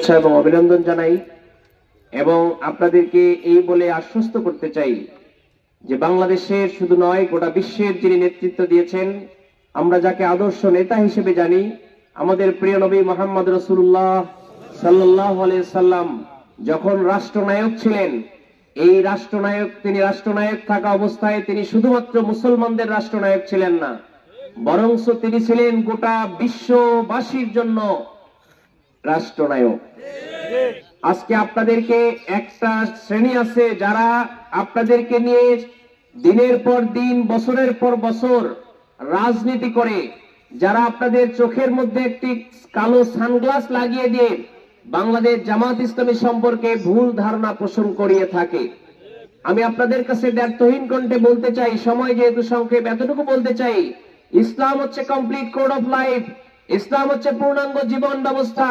শুভেচ্ছা এবং অভিনন্দন জানাই এবং আপনাদেরকে এই বলে আশ্বস্ত করতে চাই যে বাংলাদেশের শুধু নয়, গোটা বিশ্বের যিনি নেতৃত্ব দিয়েছেন, আমরা যাকে আদর্শ নেতা হিসেবে জানি, আমাদের প্রিয় নবী মোহাম্মদ রসুল্লাহ সাল্লাহ সাল্লাম যখন রাষ্ট্রনায়ক ছিলেন, এই রাষ্ট্রনায়ক, তিনি রাষ্ট্রনায়ক থাকা অবস্থায় তিনি শুধুমাত্র মুসলমানদের রাষ্ট্রনায়ক ছিলেন না, বরংস তিনি ছিলেন গোটা বিশ্ববাসীর জন্য রাষ্ট্রনায়ক। আজকে আপনাদেরকে একটা শ্রেণি আছে যারা আপনাদেরকে নিয়ে দিনের পর দিন, বছরের পর বছর রাজনীতি করে। যারা আপনাদের চোখের মধ্যে একটি কালো সানগ্লাস লাগিয়ে দিয়ে বাংলাদেশ জামাত ইসলামী সম্পর্কে ভুল ধারণা পোষণ করিয়ে থাকে। আমি আপনাদের কাছে ব্যর্থহীন কণ্ঠে বলতে চাই, সময় যেহেতু সংক্ষেপ এতটুকু বলতে চাই, ইসলাম হচ্ছে কমপ্লিট কোড অফ লাইফ ইসলাম হচ্ছে পূর্ণাঙ্গ জীবন ব্যবস্থা।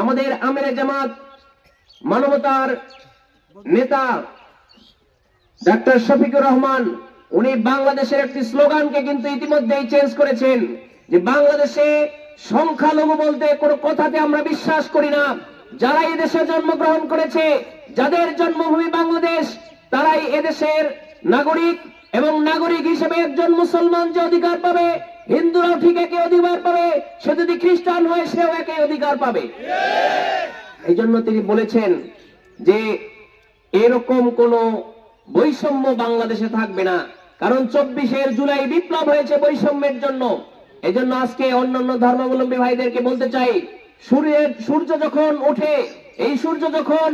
আমাদের আমিরে জামাত, মানবতার নেতা ডাক্তার শফিকুর রহমান, উনি বাংলাদেশের একটি স্লোগানকে কিন্তু ইতিমধ্যেই চেঞ্জ করেছেন, যে বাংলাদেশে সংখ্যালঘু বলতে কোনো কথাতে আমরা বিশ্বাস করি না। যারা এদেশে জন্মগ্রহণ করেছে, যাদের জন্মভূমি বাংলাদেশ, তারাই এদেশের নাগরিক এবং নাগরিক হিসেবে একজন মুসলমান যে অধিকার পাবে হিন্দুরাও ঠিক একই অধিকার পাবে, সে যদি খ্রিস্টান হয়, সেও একই অধিকার পাবে। এই জন্য তিনি বলেছেন যে, এরকম কোন বৈষম্য বাংলাদেশে থাকবে না। কারণ চব্বিশের জুলাই বিপ্লব হয়েছে বৈষম্যের জন্য। এই জন্য আজকে অন্যান্য ধর্মাবলম্বী ভাইদেরকে বলতে চাই, সূর্যের, সূর্য যখন ওঠে, এই সূর্য যখন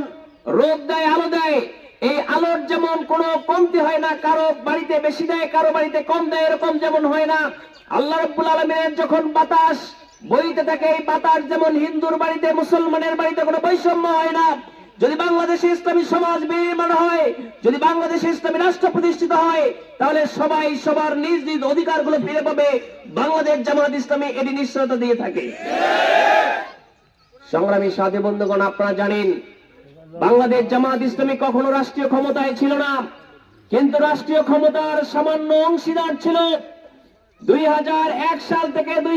রোদ দেয়, আলো দেয় এই আলোর যেমন কোনো কমতি হয় না, কারও বাড়িতে বেশি দেয়, কারও বাড়িতে কম দেয়, এরকম যেমন হয় না। আল্লাহ রব্বুল আলমের যখন বাতাস বইতে থাকে, এই বাতাস যেমন হিন্দুর বাড়িতে, মুসলমানের বাড়িতে কোনো বৈষম্য হয় না। যদি বাংলাদেশে ইসলামী সমাজ বিনির্মাণ হয়, যদি বাংলাদেশে ইসলামী রাষ্ট্র প্রতিষ্ঠিত হয়, তাহলে সবাই সবার নিজ নিজ অধিকারগুলো ফিরে পাবে। বাংলাদেশ জামাত ইসলামী এটি নিশ্চয়তা দিয়ে থাকে। সংগ্রামী সাথী বন্ধুগণ, আপনারা জানেন বাংলাদেশ জামাত ইসলামী কখনো রাষ্ট্রীয় ক্ষমতায় ছিল না, কিন্তু রাষ্ট্রীয় ক্ষমতার সামান্য অংশীদার ছিল। দুই সাল থেকে দুই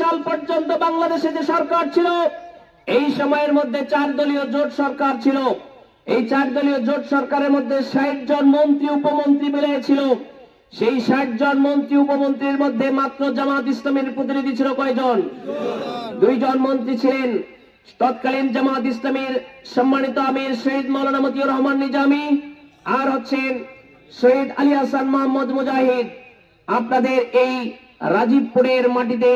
সাল পর্যন্ত বাংলাদেশে যে সরকার ছিল, এই সময়ের মধ্যে চার দলীয় জোট সরকার ছিল। এই চার দলীয় জোট সরকারের মধ্যে ষাট জন মন্ত্রী, উপমন্ত্রী মিলে ছিল। সেই ষাট জন মন্ত্রী, উপমন্ত্রীর মধ্যে মাত্র জামাত ইসলামের প্রতিনিধি ছিল কয়জন? দুইজন মন্ত্রী ছিলেন। তৎকালীন জামাত ইসলামীর সম্মানিত আমির শহীদ মৌলানা মতিউর রহমান নিজামী, আর হচ্ছেন শহীদ আলী হাসান মোহাম্মদ মুজাহিদ। আপনাদের এই রাজীবপুরের মাটিতে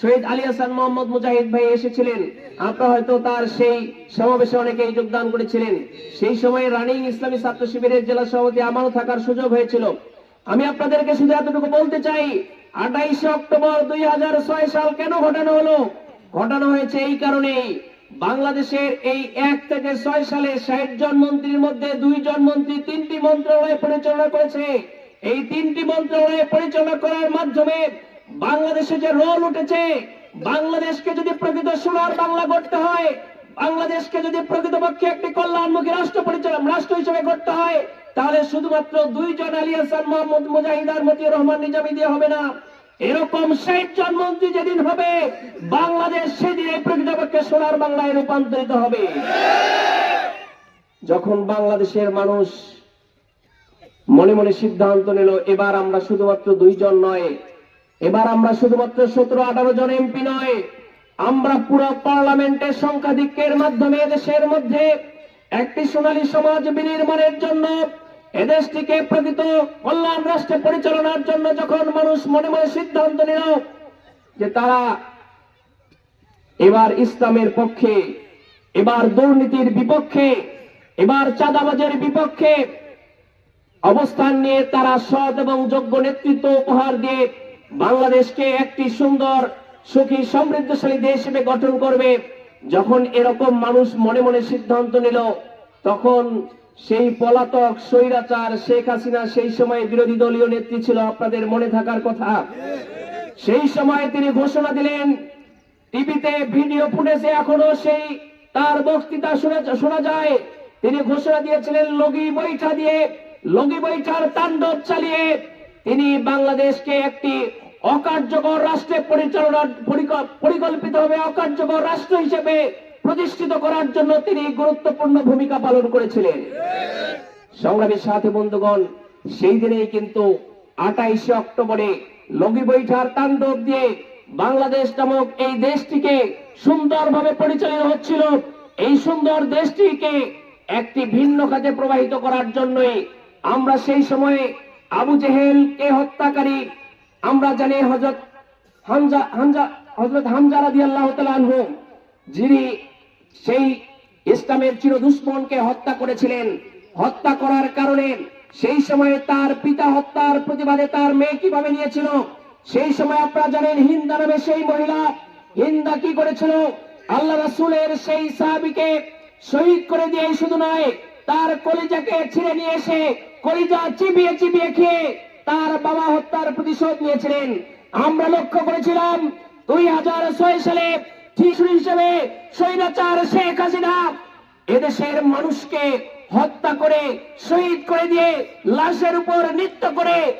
শহীদ আলী হাসান মোহাম্মদ মুজাহিদ ভাই এসেছিলেন। আপনারা হয়তো তার সেই সমাবেশে অনেকেই যোগদান করেছিলেন। সেই সময়ে রানিং ইসলামী ছাত্র শিবিরের জেলা সভাপতি আমারও থাকার সুযোগ হয়েছিল। আমি আপনাদেরকে শুধু এতটুকু বলতে চাই, আঠাইশে অক্টোবর দুই হাজার ছয় সাল কেন ঘটানো হলো? ঘটানো হয়েছে এই কারণেই বাংলাদেশের এই এক থেকে ছয় সালে ষাট জন মন্ত্রীর মধ্যে দুইজন মন্ত্রী তিনটি মন্ত্রণালয় পরিচালনা করেছে। এই তিনটি মন্ত্রণালয় পরিচালনা করার মাধ্যমে বাংলাদেশে যে রোল উঠেছে, বাংলাদেশকে যদি প্রকৃত সোনার বাংলা করতে হয়, বাংলাদেশকে যদি প্রকৃতপক্ষে একটি কল্যাণমুখী রাষ্ট্র পরিচালনা রাষ্ট্র হিসেবে করতে হয়, তাহলে শুধুমাত্র দুইজন আলী হাসান মোহাম্মদ মুজাহিদার মতিউর রহমান নিজামী দিয়ে হবে না। এরকম ষাট জন মন্ত্রী যেদিন হবে, বাংলাদেশ সেদিন এই প্রকৃতপক্ষে সোনার বাংলায় রূপান্তরিত হবে। যখন বাংলাদেশের মানুষ মনে মনে সিদ্ধান্ত নিল, এবার আমরা শুধুমাত্র দুইজন নয়, এবার আমরা শুধুমাত্র সতেরো, আঠারো জন এমপি নয়, আমরা পুরো পার্লামেন্টের সংখ্যাধিক্যের মাধ্যমে দেশের মধ্যে একটি সোনালী সমাজ বিনির্মাণের জন্য এদেশটিকে প্রকৃত কল্যাণ রাষ্ট্রে পরিচালনার জন্য যখন মানুষ মনে মনে সিদ্ধান্ত নিল যে তারা এবার ইসলামের পক্ষে, এবার দুর্নীতির বিপক্ষে, এবার চাঁদাবাজের বিপক্ষে অবস্থান নিয়ে তারা সৎ এবং যোগ্য নেতৃত্ব উপহার দিয়ে বাংলাদেশকে একটি সুন্দর, সুখী, সমৃদ্ধশালী দেশ হিসেবে গঠন করবে। যখন এরকম মানুষ মনে মনে সিদ্ধান্ত নিল, তখন সেই পলাতক স্বৈরাচার শেখ হাসিনা সেই সময় বিরোধী দলীয় নেত্রী ছিল, আপনাদের মনে থাকার কথা। সেই সময় তিনি ঘোষণা দিলেন, টিভিতে ভিডিও ফুটেজে এখনও সেই, তার বক্তৃতা শোনা যায়। তিনি ঘোষণা দিয়েছিলেন, লগি বৈঠা দিয়ে, লগি বৈঠার তাণ্ডব চালিয়ে তিনি বাংলাদেশকে একটি অকার্যকর রাষ্ট্রে পরিচালনার পরিকল্পিত হবে অকার্যকর রাষ্ট্র হিসেবে প্রতিষ্ঠিত করার জন্য তিনি গুরুত্বপূর্ণ ভূমিকা পালন করেছিলেন। সংগ্রামের সাথী বন্ধুগণ, সেই দিনেই কিন্তু আঠাইশে অক্টোবরে লগি বৈঠার তাণ্ডব দিয়ে বাংলাদেশ নামক এই দেশটিকে সুন্দরভাবে পরিচালিত হচ্ছিল। এই সুন্দর দেশটিকে একটি ভিন্ন খাতে প্রবাহিত করার জন্যই আমরা সেই সময়ে আবু জেহেল কে হত্যাকারী, আমরা জানি হজরত হামজা হামজা হজরত হামজা রাদি আল্লাহ আনহু, যিনি সেই ইসলামের চির দুশ্মনকে হত্যা করেছিলেন। হত্যা করার কারণে সেই সময়ে তার পিতা হত্যার প্রতিবাদে তার মেয়ে কীভাবে নিয়েছিল? সেই সময় আপনারা জানেন, হিন্দা নামে সেই মহিলা। হিন্দা কি করেছিল? আল্লাহ রাসূলের সেই সাহাবীকে শহীদ করে দিয়ে শুধু নয়, তার কলিজাকে ছিঁড়ে নিয়ে এসে কলিজা চিবিয়ে চিবিয়ে খেয়ে তার বাবা হত্যার প্রতিশোধ নিয়েছিলেন। আমরা লক্ষ্য করেছিলাম, দুই হাজার ছয় সালে শিশু হিসেবে স্বৈরাচার শেখ হাসিনা এদেশের মানুষকে হত্যা করে, শহীদ করে দিয়ে লাশের উপর নৃত্য করে,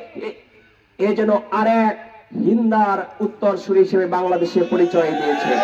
এ- যেন আরেক এক উত্তর সুর হিসেবে বাংলাদেশে পরিচয় দিয়েছে।